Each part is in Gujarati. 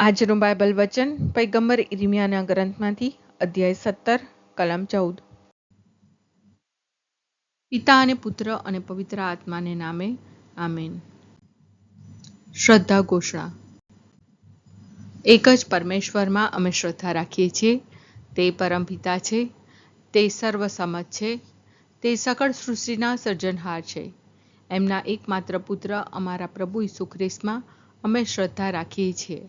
આજનું બાઇબલ વચન પૈગંબર ઇરમિયાના ગ્રંથમાંથી અધ્યાય સત્તર, કલમ ચૌદ. પિતા અને પુત્ર અને પવિત્ર આત્માને નામે આમેન. શ્રદ્ધા ઘોષણા. એક જ પરમેશ્વરમાં અમે શ્રદ્ધા રાખીએ છીએ. તે પરમ પિતા છે. તે સર્વસમત છે. તે સકળ સૃષ્ટિના સર્જનહાર છે. એમના એકમાત્ર પુત્ર અમારા પ્રભુ ઈસુ ખ્રિસ્તમાં અમે શ્રદ્ધા રાખીએ છીએ.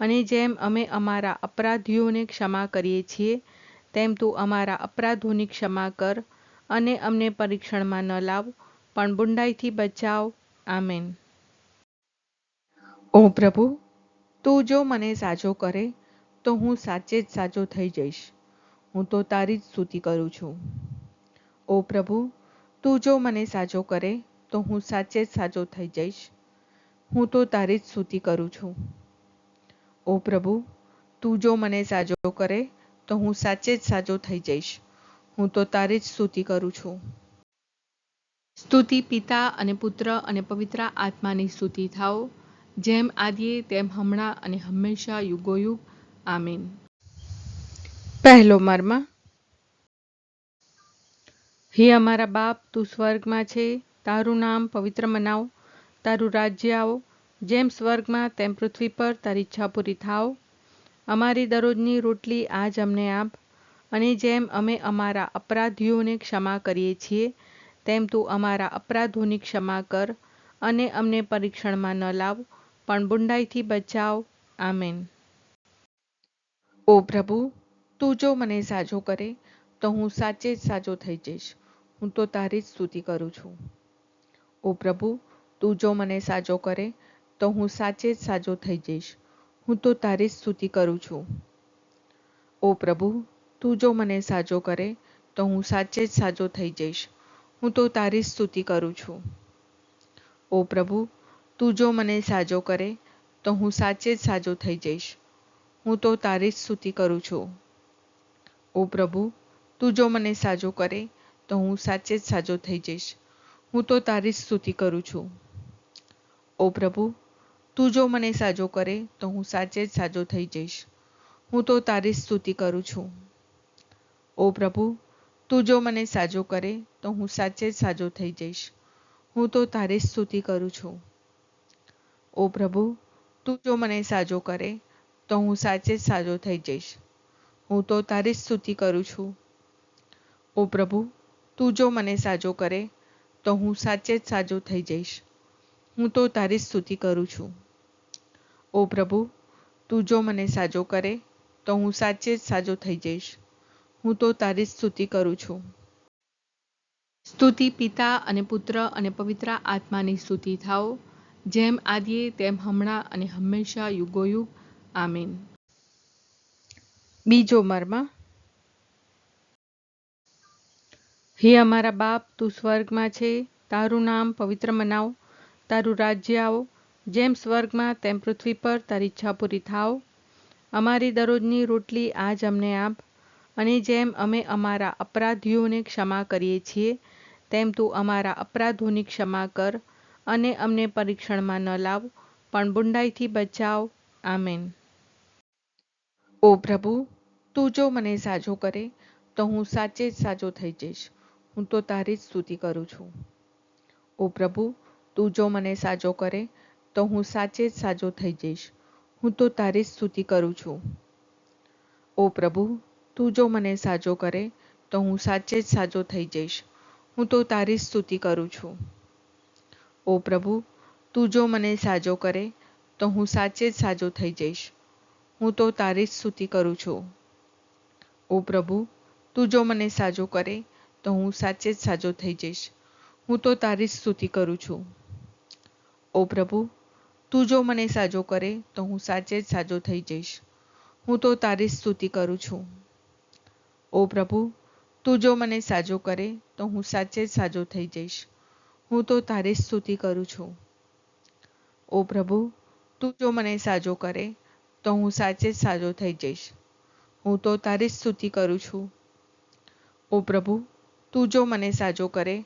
અને જેમ અમે અમારા અપરાધીઓને ક્ષમા કરીએ છીએ, તેમ તું અમારા અપરાધોની ક્ષમા કર અને અમને પરીક્ષણમાં ન લાવ, પણ બુંડાઈથી બચાવ. આમેન. ઓ પ્રભુ, તું જો મને સાજો કરે, તો હું સાચે જ સાજો થઈ જઈશ. હું તો તારી જ સ્તુતિ કરું છું. ઓ પ્રભુ, તું જો મને સાજો કરે, તો હું સાચે જ સાજો થઈ જઈશ. હું તો તારી જ સ્તુતિ કરું છું. ઓ પ્રભુ, તું જો મને સાજો કરે, તો હું સાચે જ સાજો થઈ જઈશ. હું તો તારી જ સ્તુતિ કરું છું. સ્તુતિ પિતા અને પુત્ર અને પવિત્ર આત્માની સ્તુતિ થાઓ. જેમ આદિએ, તેમ હમણાં અને હંમેશા યુગોયુગ. આમીન. પહેલો મર્મ. હે અમારા બાપ, તું સ્વર્ગમાં છે. તારું નામ પવિત્ર મનાવ. તારું રાજ્ય આવો. જેમ સ્વર્ગમાં તેમ પૃથ્વી પર તારી ઈચ્છા પૂરી થાવ અમારી દરરોજની રોટલી આજ અમને આપ. અને જેમ અમે અમારા અપરાધીઓને ક્ષમા કરીએ છીએ, તેમ તું અમારા અપરાધોની ક્ષમા કર અને અમને પરીક્ષણમાં ન લાવ, પણ બુંડાઈથી બચાવ. આમેન. ઓ પ્રભુ, તું જો મને સાજો કરે, તો હું સાચે જ સાજો થઈ જઈશ. હું તો તારી જ સ્તુતિ કરું છું. ઓ પ્રભુ, તું જો મને સાજો કરે તો હું સાચે જ સાજો થઈ જઈશ. હું તો તારી જ સ્તુતિ કરું છું. ઓ પ્રભુ, તું જો મને સાજો કરે, તો હું સાચે જ સાજો થઈ જઈશ. હું તો તારી જ સ્તુતિ કરું છું. ઓ પ્રભુ, તું જો મને સાજો કરે, તો હું સાચે જ સાજો થઈ જઈશ. હું તો તારી જ સ્તુતિ કરું છું. ઓ પ્રભુ, તું જો મને સાજો કરે, તો હું સાચે જ સાજો થઈ જઈશ. હું તો તારી જ સ્તુતિ કરું છું. ઓ પ્રભુ તું જો મને સાજો કરે, તો હું સાચે જ સાજો થઈ જઈશ. હું તો તારી સ્તુતિ કરું છું. ઓ પ્રભુ, તું જો મને સાજો કરે, તો હું સાચે જ સાજો થઈ જઈશ. હું તો તારી સ્તુતિ કરું છું. ઓ પ્રભુ, તું જો મને સાજો કરે, તો હું સાચે જ સાજો થઈ જઈશ. હું તો તારી સ્તુતિ કરું છું. ઓ પ્રભુ, તું જો મને સાજો કરે, તો હું સાચે જ સાજો થઈ જઈશ. હું તો તારી સ્તુતિ કરું છું. ઓ પ્રભુ, તું જો મને સાજો કરે, તો હું સાચે જ સાજો થઈ જઈશ. હું તો તારી સ્તુતિ કરું છું. સ્તુતિ પિતા અને પુત્ર અને પવિત્ર આત્માની સ્તુતિ થાઓ, જેમ આદિએ તેમ હમણાં અને હંમેશા યુગોયુગ. આમીન. બીજો મર્મ. હે અમારા બાપ, તું સ્વર્ગમાં છે. તારું નામ પવિત્ર મનાવ. તારું રાજ્ય આવો. જેમ સ્વર્ગમાં તેમ પૃથ્વી પર તારી ઈચ્છા પૂરી થાવ અમારી દરરોજની રોટલી આજ અમને આપ. અને જેમ અમે અમારા અપરાધીઓને ક્ષમા કરીએ છીએ, તેમ તું અમારા અપરાધોની ક્ષમા કર અને અમને પરીક્ષણમાં ન લાવ, પણ બુંડાઈથી બચાવ. આમેન. ઓ પ્રભુ, તું જો મને સાજો કરે, તો હું સાચે જ સાજો થઈ જઈશ. હું તો તારી જ સ્તુતિ કરું છું. ઓ પ્રભુ, તું જો મને સાજો કરે તો હું સાચે જ સાજો થઈ જઈશ. હું તો તારી જ સ્તુતિ કરું છું. ઓ પ્રભુ, તું જો મને સાજો કરે, તો હું સાચે જ સાજો થઈ જઈશ. હું તો તારી સ્તુતિ કરું છું. ઓ પ્રભુ, તું જો મને સાજો કરે, તો હું સાચે જ સાજો થઈ જઈશ. હું તો તારી સ્તુતિ કરું છું. ઓ પ્રભુ, તું જો મને સાજો કરે, તો હું સાચે જ સાજો થઈ જઈશ. હું તો તારી સ્તુતિ કરું છું. ઓ પ્રભુ તું જો મને સાજો કરે, તો હું સાચે જ સાજો થઈ જઈશ. હું તો તારી સ્તુતિ કરું છું. ઓ પ્રભુ, તું જો મને સાજો કરે, તો હું સાચે જ સાજો થઈ જઈશ. હું તો તારી સ્તુતિ કરું છું. ઓ પ્રભુ, તું જો મને સાજો કરે, તો હું સાચે જ સાજો થઈ જઈશ. હું તો તારી સ્તુતિ કરું છું. ઓ પ્રભુ, તું જો મને સાજો કરે,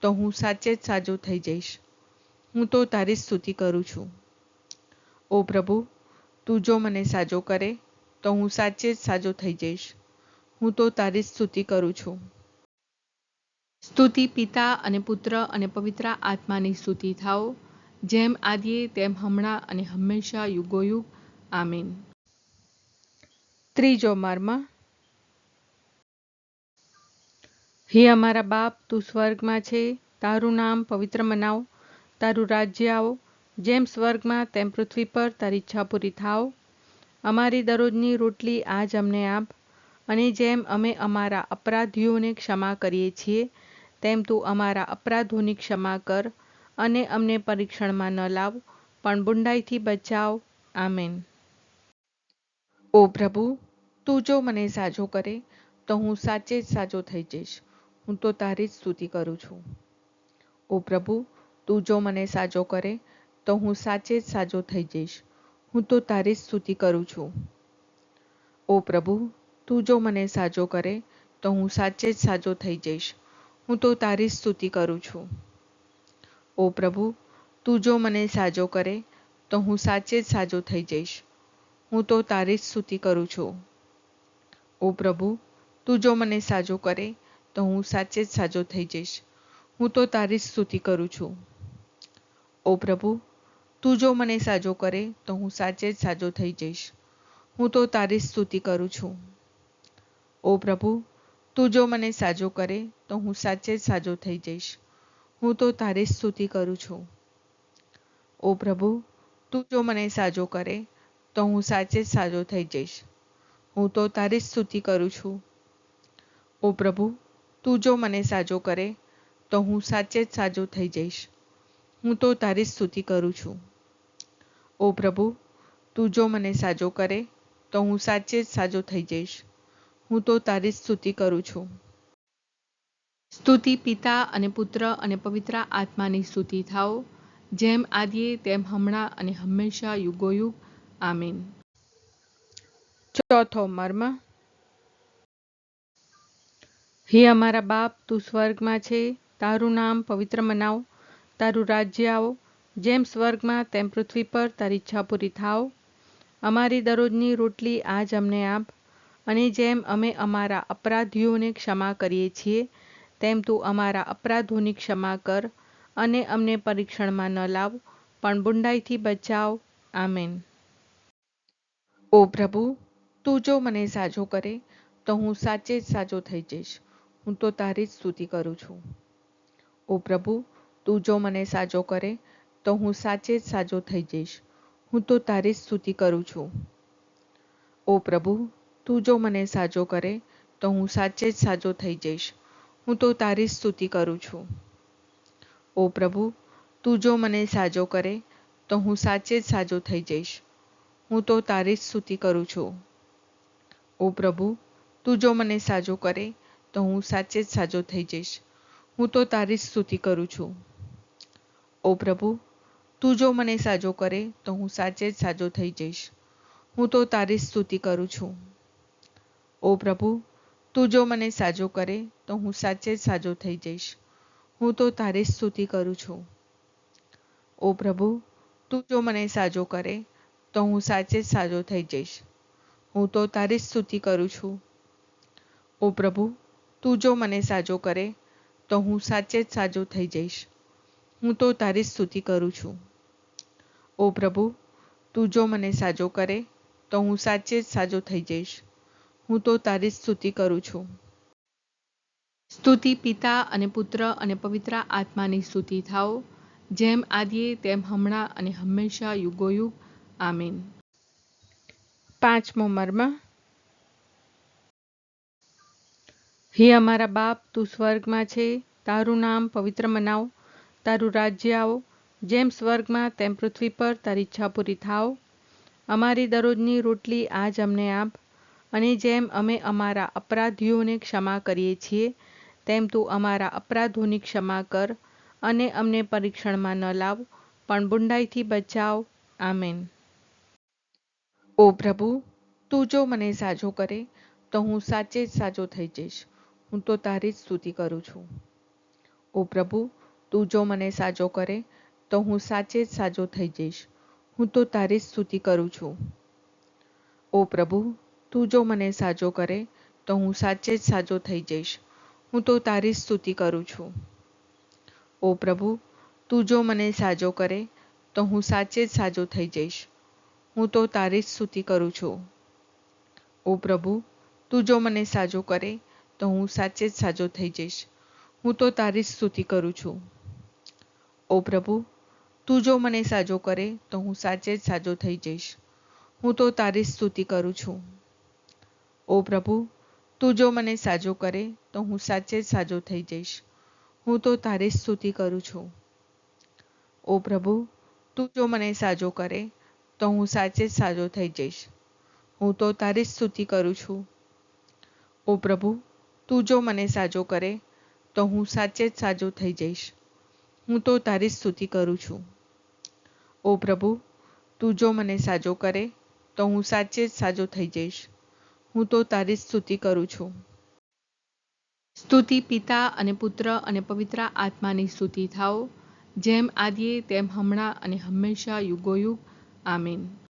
તો હું સાચે જ સાજો થઈ જઈશ. હું તો તારી સ્તુતિ કરું છું. ઓ પ્રભુ, તું જો મને સાજો કરે, તો હું સાચે જ સાજો થઈ જઈશ. હું તો તારી સ્તુતિ કરું છું. સ્તુતિ પિતા અને પુત્ર અને પવિત્ર આત્માની સ્તુતિ થાઓ, જેમ આદિએ તેમ હમણાં અને હંમેશા યુગોયુગ. આમીન. ત્રીજો મર્મ. હે અમારા બાપ, તું સ્વર્ગમાં છે. તારું નામ પવિત્ર મનાવ. તારું રાજ્ય આવો. જેમ સ્વર્ગમાં તેમ પૃથ્વી પર તારી ઈચ્છા પૂરી થાવ અમારી દરરોજની રોટલી આજ અમને આપ. અને જેમ અમે અમારા અપરાધીઓને ક્ષમા કરીએ છીએ, તેમ તું અમારા અપરાધોની ક્ષમા કર અને અમને પરીક્ષણમાં ન લાવ, પણ બુંડાઈથી બચાવ. આમેન. ઓ પ્રભુ, તું જો મને સાજો કરે, તો હું સાચે જ સાજો થઈ જઈશ. હું તો તારી જ સ્તુતિ કરું છું. ઓ પ્રભુ તું જો મને સાજો કરે, તો હું સાચે જ સાજો થઈ જઈશ. હું તો તારી જ સ્તુતિ કરું છું. ઓ પ્રભુ, તું જો મને સાજો કરે, તો હું સાચે જ સાજો થઈ જઈશ. હું તો તારી જ સ્તુતિ કરું છું. ઓ પ્રભુ, તું જો મને સાજો કરે, તો હું સાચે જ સાજો થઈ જઈશ. હું તો તારી સ્તુતિ કરું છું. ઓ પ્રભુ, તું જો મને સાજો કરે, તો હું સાચે જ સાજો થઈ જઈશ. હું તો તારી સ્તુતિ કરું છું. ઓ પ્રભુ, તું જો મને સાજો કરે તો હું સાચે જ સાજો થઈ જઈશ. હું તો તારી સ્તુતિ કરું છું. ઓ પ્રભુ, તું જો મને સાજો કરે તો હું સાચે જ સાજો થઈ જઈશ. હું તો તારી સ્તુતિ કરું છું. ઓ પ્રભુ, તું જો મને સાજો કરે તો હું સાચે જ સાજો થઈ જઈશ. હું તો તારી સ્તુતિ કરું છું. ઓ પ્રભુ, તું જો મને સાજો કરે તો હું સાચે જ સાજો થઈ જઈશ. હું તો તારી સ્તુતિ કરું છું. ઓ પ્રભુ, તું જો મને સાજો કરે, તો હું સાચે જ સાજો થઈ જઈશ. હું તો તારી સ્તુતિ કરું છું. સ્તુતિ પિતા અને પુત્ર અને પવિત્ર આત્માની સ્તુતિ થાઓ, જેમ આદિએ તેમ હમણાં અને હંમેશા યુગોયુગ. આમીન. ચોથો મર્મ. હે અમારા બાપ, તું સ્વર્ગમાં છે. તારું નામ પવિત્ર મનાવ. તારું રાજ્ય આવો. જેમ સ્વર્ગમાં તેમ પૃથ્વી પર તારી ઈચ્છા પૂરી થાવ અમારી દરરોજની રોટલી આજ અમને આપ. અને જેમ અમે અમારા અપરાધીઓને ક્ષમા કરીએ છીએ, તેમ તું અમારા અપરાધોની ક્ષમા કર અને અમને પરીક્ષણમાં ન લાવ, પણ બુંડાઈથી બચાવ. આમેન. ઓ પ્રભુ, તું જો મને સાજો કરે, તો હું સાચે જ સાજો થઈ જઈશ. હું તો તારી જ સ્તુતિ કરું છું. ઓ પ્રભુ તું જો મને સાજો કરે, તો હું સાચે જ સાજો થઈ જઈશ. હું તો તારી જ સ્તુતિ કરું છું. ઓ પ્રભુ, તું જો મને સાજો કરે, તો હું સાચે જ સાજો થઈ જઈશ. હું તો તારી જ સ્તુતિ કરું છું. ઓ પ્રભુ, તું જો મને સાજો કરે, તો હું સાચે જ સાજો થઈ જઈશ. હું તો તારી જ સ્તુતિ કરું છું. ઓ પ્રભુ, તું જો મને સાજો કરે, તો હું સાચે જ સાજો થઈ જઈશ. હું તો તારી જ સ્તુતિ કરું છું. ઓ પ્રભુ, તું જો મને સાજો કરે તો હું સાચે જ સાજો થઈ જઈશ. હું તો તારી સ્તુતિ કરું છું. ઓ પ્રભુ, તું જો મને સાજો કરે તો હું સાચે જ સાજો થઈ જઈશ. હું તો તારી સ્તુતિ કરું છું. ઓ પ્રભુ, તું જો મને સાજો કરે તો હું સાચે જ સાજો થઈ જઈશ. હું તો તારી સ્તુતિ કરું છું. ઓ પ્રભુ, તું જો મને સાજો કરે તો હું સાચે જ સાજો થઈ જઈશ. હું તો તારી સ્તુતિ કરું છું. ઓ પ્રભુ, તું જો મને સાજો કરે, તો હું સાચે જ સાજો થઈ જઈશ. હું તો તારી સ્તુતિ કરું છું. સ્તુતિ પિતા અને પુત્ર અને પવિત્ર આત્માની સ્તુતિ થાઓ, જેમ આદિએ તેમ હમણાં અને હંમેશા યુગોયુગ. આમીન. પાંચમો મર્મ. હે અમારા બાપ, તું સ્વર્ગમાં છે, તારું નામ પવિત્ર મનાવ. તારું રાજ્ય આવો. જેમ સ્વર્ગમાં, તેમ પૃથ્વી પર તારી ઈચ્છા પૂરી થાવ અમારી દરરોજની રોટલી આજ અમને આપ. અને જેમ અમે અમારા અપરાધીઓને ક્ષમા કરીએ છીએ, તેમ તું અમારા અપરાધોની ક્ષમા કર અને અમને પરીક્ષણમાં ન લાવ, પણ બુંડાઈથી બચાવ. આમેન. ઓ પ્રભુ, તું જો મને સાજો કરે, તો હું સાચે જ સાજો થઈ જઈશ. હું તો તારી જ સ્તુતિ કરું છું. ઓ પ્રભુ તું જો મને સાજો કરે, તો હું સાચે જ સાજો થઈ જઈશ. હું તો તારી જ સ્તુતિ કરું છું. ઓ પ્રભુ, તું જો મને સાજો કરે, તો હું સાચે જ સાજો થઈ જઈશ. હું તો તારી જ સ્તુતિ કરું છું. ઓ પ્રભુ, તું જો મને સાજો કરે, તો હું સાચે જ સાજો થઈ જઈશ. હું તો તારી જ સ્તુતિ કરું છું. ઓ પ્રભુ, તું જો મને સાજો કરે, તો હું સાચે જ સાજો થઈ જઈશ. હું તો તારી જ સ્તુતિ કરું છું. ઓ પ્રભુ, તું જો મને સાજો કરે તો હું સાચે જ સાજો થઈ જઈશ. હું તો તારી સ્તુતિ કરું છું. ઓ પ્રભુ, તું જો મને સાજો કરે તો હું સાચે જ સાજો થઈ જઈશ. હું તો તારી સ્તુતિ કરું છું. ઓ પ્રભુ, તું જો મને સાજો કરે તો હું સાચે જ સાજો થઈ જઈશ. હું તો તારી સ્તુતિ કરું છું. ઓ પ્રભુ, તું જો મને સાજો કરે તો હું સાચે જ સાજો થઈ જઈશ. હું તો તારી સ્તુતિ કરું છું. ઓ પ્રભુ, તું જો મને સાજો કરે, તો હું સાચે જ સાજો થઈ જઈશ. હું તો તારી સ્તુતિ કરું છું. સ્તુતિ પિતા અને પુત્ર અને પવિત્ર આત્માની સ્તુતિ થાઓ, જેમ આદિએ તેમ હમણાં અને હંમેશા યુગોયુગ. આમીન.